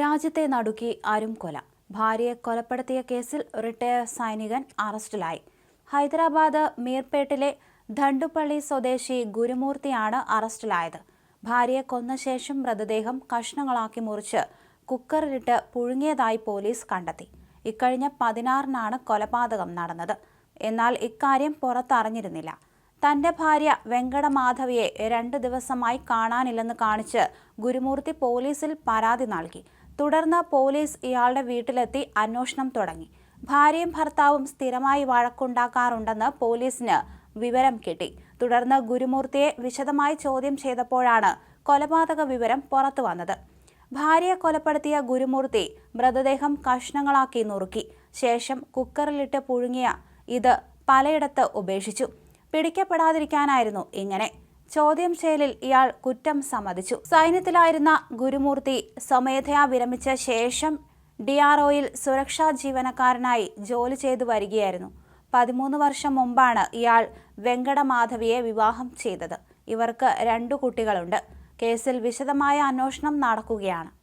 രാജ്യത്തെ നടുക്കി അരും കൊല. ഭാര്യയെ കൊലപ്പെടുത്തിയ കേസിൽ റിട്ടയർ സൈനികൻ അറസ്റ്റിലായി. ഹൈദരാബാദ് മീർപേട്ടിലെ ധണ്ടുപള്ളി സ്വദേശി ഗുരുമൂർത്തിയാണ് അറസ്റ്റിലായത്. ഭാര്യയെ കൊന്ന ശേഷം മൃതദേഹം കഷ്ണങ്ങളാക്കി മുറിച്ച് കുക്കറിലിട്ട് പുഴുങ്ങിയതായി പോലീസ് കണ്ടെത്തി. ഇക്കഴിഞ്ഞ പതിനാറിനാണ് കൊലപാതകം നടന്നത്. എന്നാൽ ഇക്കാര്യം പുറത്തറിഞ്ഞിരുന്നില്ല. തന്റെ ഭാര്യ വെങ്കടമാധവിയെ രണ്ട് ദിവസമായി കാണാനില്ലെന്ന് കാണിച്ച് ഗുരുമൂർത്തി പോലീസിൽ പരാതി നൽകി. തുടർന്ന് പോലീസ് ഇയാളുടെ വീട്ടിലെത്തി അന്വേഷണം തുടങ്ങി. ഭാര്യയും ഭർത്താവും സ്ഥിരമായി വഴക്കുണ്ടാക്കാറുണ്ടെന്ന് പോലീസിന് വിവരം കിട്ടി. തുടർന്ന് ഗുരുമൂർത്തിയെ വിശദമായി ചോദ്യം ചെയ്തപ്പോഴാണ് കൊലപാതക വിവരം പുറത്തു വന്നത്. ഭാര്യയെ കൊലപ്പെടുത്തിയ ഗുരുമൂർത്തി മൃതദേഹം കഷ്ണങ്ങളാക്കി നുറുക്കി. ശേഷം കുക്കറിലിട്ട് പുഴുങ്ങിയ ഇത് പലയിടത്ത് ഉപേക്ഷിച്ചു. പിടിക്കപ്പെടാതിരിക്കാനായിരുന്നു ഇങ്ങനെ. ചോദ്യം ചെയ്യലിൽ ഇയാൾ കുറ്റം സമ്മതിച്ചു. സൈന്യത്തിലായിരുന്ന ഗുരുമൂർത്തി സ്വമേധയാ വിരമിച്ച ശേഷം ഡിആർഒയിൽ സുരക്ഷാ ജീവനക്കാരനായി ജോലി ചെയ്തു വരികയായിരുന്നു. പതിമൂന്ന് വർഷം മുമ്പാണ് ഇയാൾ വെങ്കടമാധവിയെ വിവാഹം ചെയ്തത്. ഇവർക്ക് രണ്ടു കുട്ടികളുണ്ട്. കേസിൽ വിശദമായ അന്വേഷണം നടക്കുകയാണ്.